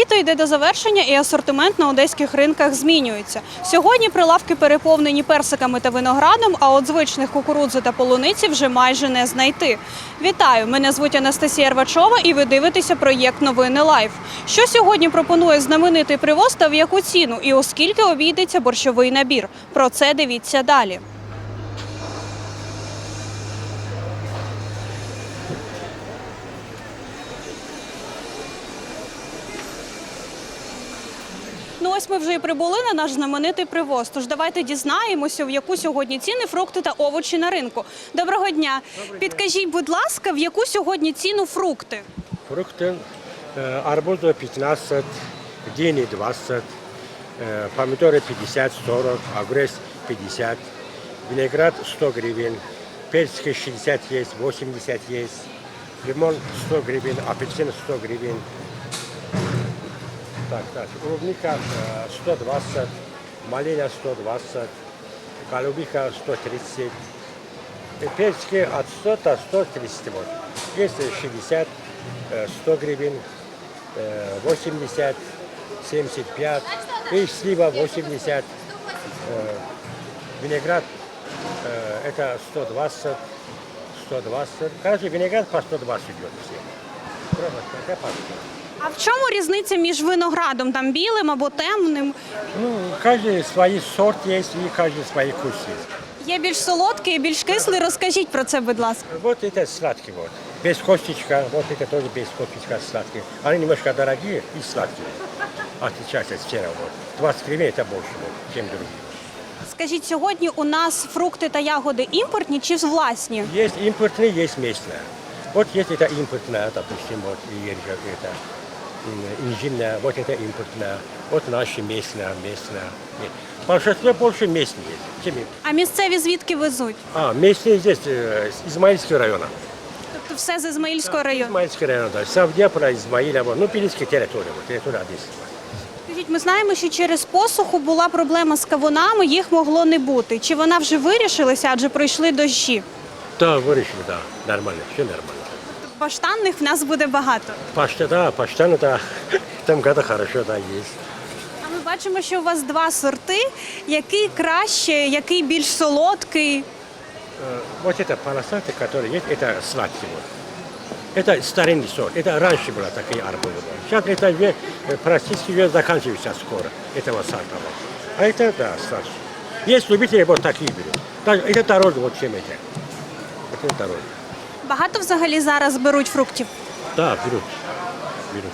Літо йде до завершення, і асортимент на одеських ринках змінюється. Сьогодні прилавки переповнені персиками та виноградом, а от звичних кукурудзи та полуниці вже майже не знайти. Вітаю! Мене звуть Анастасія Рвачова, і ви дивитеся проєкт Новини Лайф. Що сьогодні пропонує знаменитий привоз та в яку ціну, і оскільки обійдеться борщовий набір. Про це дивіться далі. ось ми вже і прибули на наш знаменитий привоз. Тож давайте дізнаємося, в яку сьогодні ціни фрукти та овочі на ринку. Доброго дня. Підкажіть, будь ласка, в яку сьогодні ціну фрукти? Фрукты. Э, Арбуз 15, дыни 20, э, помидоры 50-40, огурец 50, виноград 100 гривен, персики 60 есть, 80 есть, лимон 100 гривен, апельсин 100 гривен. Так, так, клубника э, 120, малина 120, голубика 130, и персики от 100 до 130 вот. Есть 60, э, 100 гривен, э, 80, 75, и слива 80, э, виноград это 120, 120. Каждый виноград по 120 идет все. Пробовать, это папа. А в чому різниця між виноградом там білим або темним? Ну, каждый свой сорт есть, и каждый свой вкус есть. Є більш солодкий, більш кислий. Розкажіть про це, будь ласка. Вот это сладкий вот. Без косточка, вот это тоже без косточка сладкий. Они немножко дорогие и сладкие. Отличаются от всех вот. 20 гривен это больше, вот, чем другие. Скажіть, сьогодні у нас фрукти та ягоди імпортні чи власні? Есть импортные, есть местные. Вот есть это импортная, допустим, вот и это, это м, инжирная, вот это импортная. Вот наши местная, местная. Нет. Большинство больше местные есть, чем импортные. А місцеві звідки везуть? А, местные здесь, э, из Измаильского района. Тобто все з Ізмаїльського району. Измаильский район, да. Савдепра, Измаиля, вот. ну, Пилицкая территория, вот, территория Одессы. Скажіть, ми знаємо, що через посуху була проблема з кавунами, їх могло не бути. Чи вона вже вирішилася, адже пройшли дощі? Да, выращили, да, нормально, все нормально. Баштанних в нас буде багато. Пашта, да, пашта, ну да, там года хорошо, да, есть. А ми бачимо, що у вас два сорти. Який краще, який більш солодкий. Э, Вот это полосатый, который есть, это сладкий вот. Это старинный сорт. Это раньше была такие арбузы. были. Сейчас это ве- э, практически уже заканчивается скоро, этого сорта. вот. А это, да, старше. Есть любители, вот такие берут. Так, это дороже, вот чем это. Это дороже. Багато взагалі зараз беруть фруктів. Так, беруть. Берут,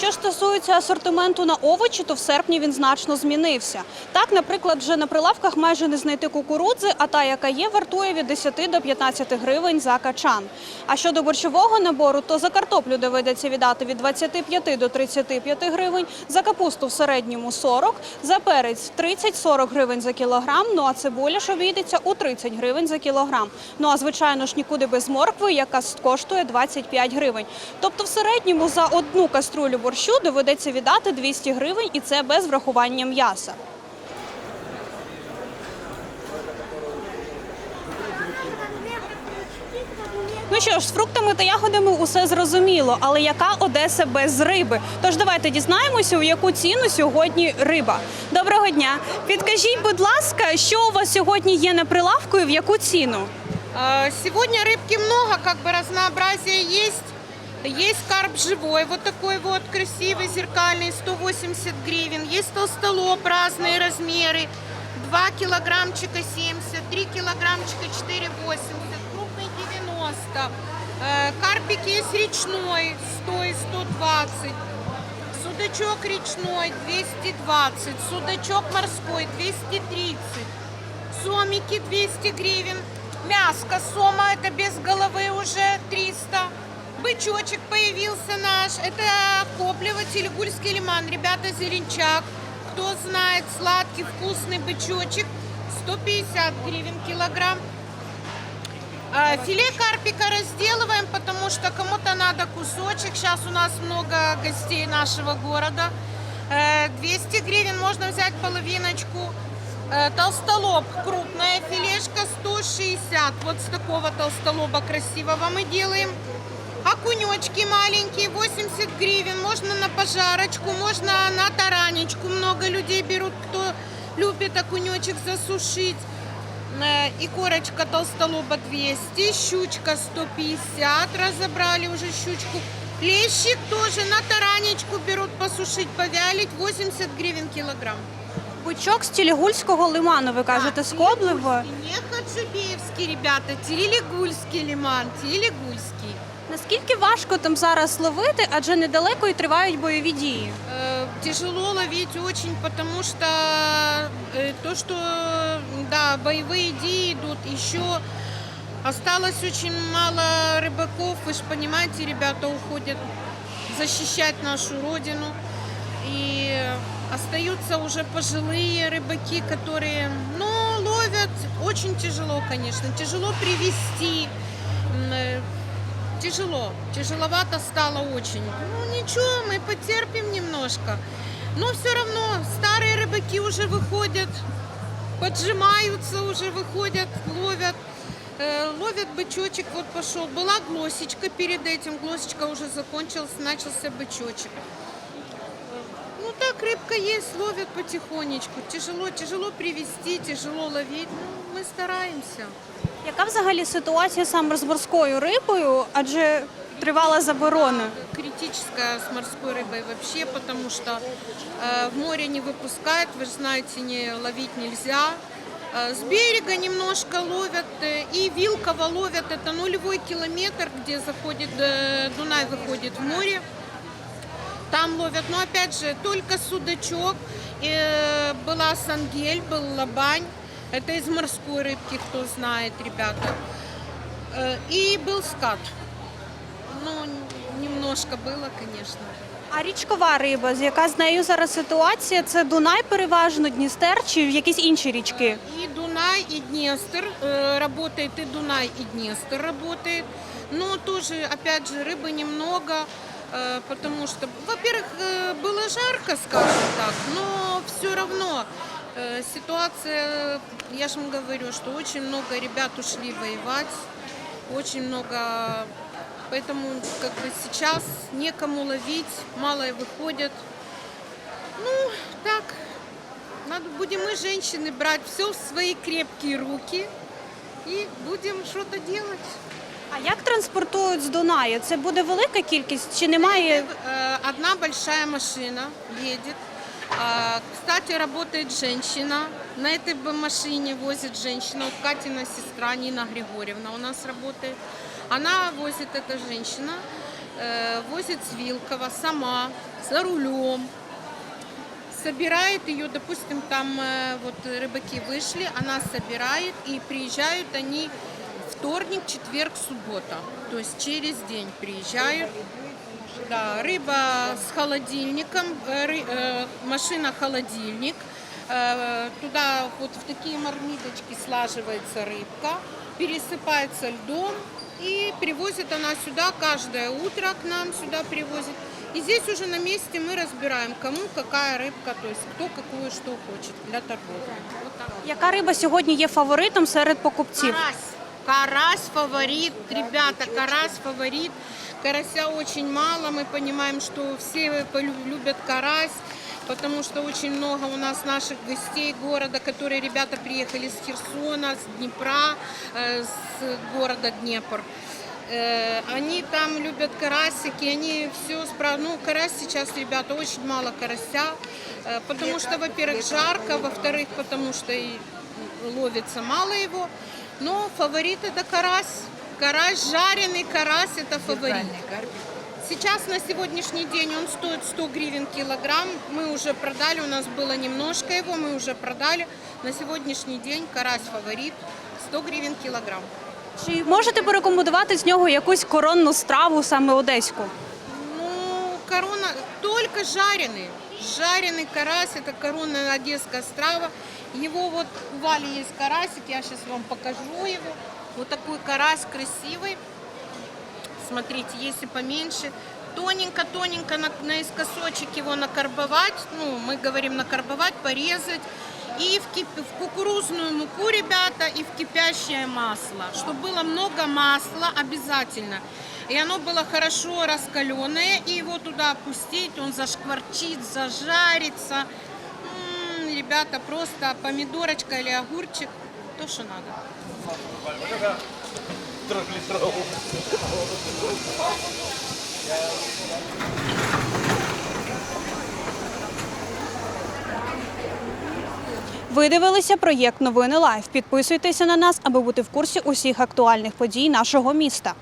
Що стосується асортименту на овочі, то в серпні він значно змінився. Так, наприклад, вже на прилавках майже не знайти кукурудзи, а та, яка є, вартує від 10 до 15 гривень за качан. А щодо борщового набору, то за картоплю доведеться віддати від 25 до 35 гривень, за капусту в середньому 40, за перець 30-40 гривень за кілограм, ну а цибуля ж обійдеться у 30 гривень за кілограм. Ну а звичайно ж нікуди без моркви, яка коштує 25 гривень. Тобто в середньому за одну каструлю борщу доведеться віддати 200 гривень, і це без врахування м'яса. Ну що ж, з фруктами та ягодами усе зрозуміло, але яка Одеса без риби? Тож давайте дізнаємося, у яку ціну сьогодні риба. Доброго дня. Підкажіть, будь ласка, що у вас сьогодні є на прилавку і в яку ціну? А, Сегодня рыбки много, как бы разнообразие есть. Есть карп живой, вот такой вот красивый, зеркальный, 180 гривен. Есть толстолоб, разные размеры. 2 килограммчика 70, 3 килограммчика 4,80, крупный 90. Э, Карпик есть речной, 100 и 120. Судачок речной 220, судачок морской 230. Сомики 200 гривен. Мяско сома, это без головы уже 300. Бычочек появился наш. Это Коплево, Телегульский лиман. Ребята, зеленчак. Кто знает, сладкий, вкусный бычочек. 150 гривен килограмм. А, Филе карпика разделываем, потому что кому-то надо кусочек. Сейчас у нас много гостей нашего города. Э, 200 гривен можно взять половиночку. Э, Толстолоб крупная филешка 160. Вот с такого толстолоба красивого мы делаем. Окунечки маленькие, 80 гривен. Можно на пожарочку, можно на таранечку. Много людей берут, кто любит окунечек засушить. Э, И корочка толстолоба 200, щучка 150, разобрали уже щучку. Лещик тоже на таранечку берут посушить, повялить, 80 гривен килограмм. Бичок з Тілігульського лиману, ви кажете, з Коблева. Не Хаджибеевский, ребята, Телегульский лиман, Телегульский. Наскільки важко там зараз ловити, адже недалеко і тривають бойові дії? Э, Тяжело ловить очень, потому что э, то, что да, боевые идеи идут, еще осталось очень мало рыбаков. Вы же понимаете, ребята уходят защищать нашу родину. И остаются уже пожилые рыбаки, которые, ну, ловят очень тяжело, конечно. Тяжело привести. М, э, Тяжело, тяжеловато стало очень. Ну ничего, мы потерпим немножко. Но все равно старые рыбаки уже выходят, поджимаются уже, выходят, ловят. Э, ловят бычочек, вот пошел. Была глосечка перед этим, глосечка уже закончилась, начался бычочек. Э, Ну так, рыбка есть, ловят потихонечку. Тяжело, тяжело привести, тяжело ловить. Ну, мы стараемся. Яка взагалі ситуація саме з морською рибою, адже тривала заборона? критическая с морской рыбой вообще, потому что э, в море не выпускают, вы же знаете, не ловить нельзя. Э, с берега немножко ловят, э, и Вилково ловят, это нулевой километр, где заходит, э, Дунай выходит в море. Там ловят, но опять же, только судачок, э, была сангель, был лобань, это из морской рыбки, кто знает, ребята. Э, и был скат. Ну, немножко было, конечно. А річкова риба, з яка з нею зараз ситуація? Це Дунай переважно, Дністер чи якісь інші річки? И Дунай, и Днестр э, работает, и Дунай, и Днестр работает. Но тоже, опять же, рыбы немного, э, Потому что, во-первых, э, было жарко, скажем так, но все равно э, ситуация, я же вам говорю, что очень много ребят ушли воевать, очень много, поэтому как бы сейчас некому ловить, мало выходят. Ну, так, надо будем мы, женщины, брать все в свои крепкие руки и будем что-то делать. А як транспортують з Дунаю? Це буде велика кількість чи немає? Э, Одна большая машина едет. А, Кстати, работает женщина. На этой бы машине возит женщина. Вот Катина сестра Нина Григорьевна у нас работает. Она возит, эта женщина, э, возит с Вилкова сама, за рулем. Собирает ее, допустим, там э, вот рыбаки вышли, она собирает и приезжают они вторник, четверг, суббота. То есть через день приезжают. Да, рыба с холодильником, э, ры- э, машина-холодильник. Э, Туда вот в такие мармиточки слаживается рыбка, пересыпается льдом и привозит она сюда каждое утро к нам сюда привозит. И здесь уже на месте мы разбираем, кому какая рыбка, то есть кто какую что хочет для торговли. Вот так. Яка риба сьогодні є фаворитом серед покупців? Карась. Карась фаворит, ребята, карась фаворит. Карася очень мало, мы понимаем, что все полю- любят карась, потому что очень много у нас наших гостей города, которые ребята приехали с Херсона, с Днепра, э, с города Днепр. Э, Они там любят карасики, они все справ... Ну, карась сейчас, ребята, очень мало карася, э, потому что, во-первых, жарко, во-вторых, потому что и ловится мало его. Но фаворит это карась. Карась, жареный карась это фаворит. Сейчас на сегодняшний день он стоит 100 гривен килограмм. Мы уже продали, у нас было немножко его, мы уже продали. На сегодняшний день карась фаворит 100 гривен килограмм. Чи можете порекомендувати з нього якусь коронну страву саме одеську? Ну, корона только жареный. Жареный карась, это коронная одесская страва. Его вот у Вали есть карасик, я сейчас вам покажу его. Вот такой карась красивый. Смотрите, если поменьше. Тоненько-тоненько на, наискосочек его накарбовать. Ну, мы говорим накарбовать, порезать. и в, кип- в кукурузную муку, ребята, и в кипящее масло. Чтобы было много масла обязательно. И оно было хорошо раскаленное, и его туда опустить, он зашкварчит, зажарится. М, ребята, просто помидорочка или огурчик, то, что надо. Ви дивилися проєкт Новини Лайв. Підписуйтеся на нас, аби бути в курсі усіх актуальних подій нашого міста.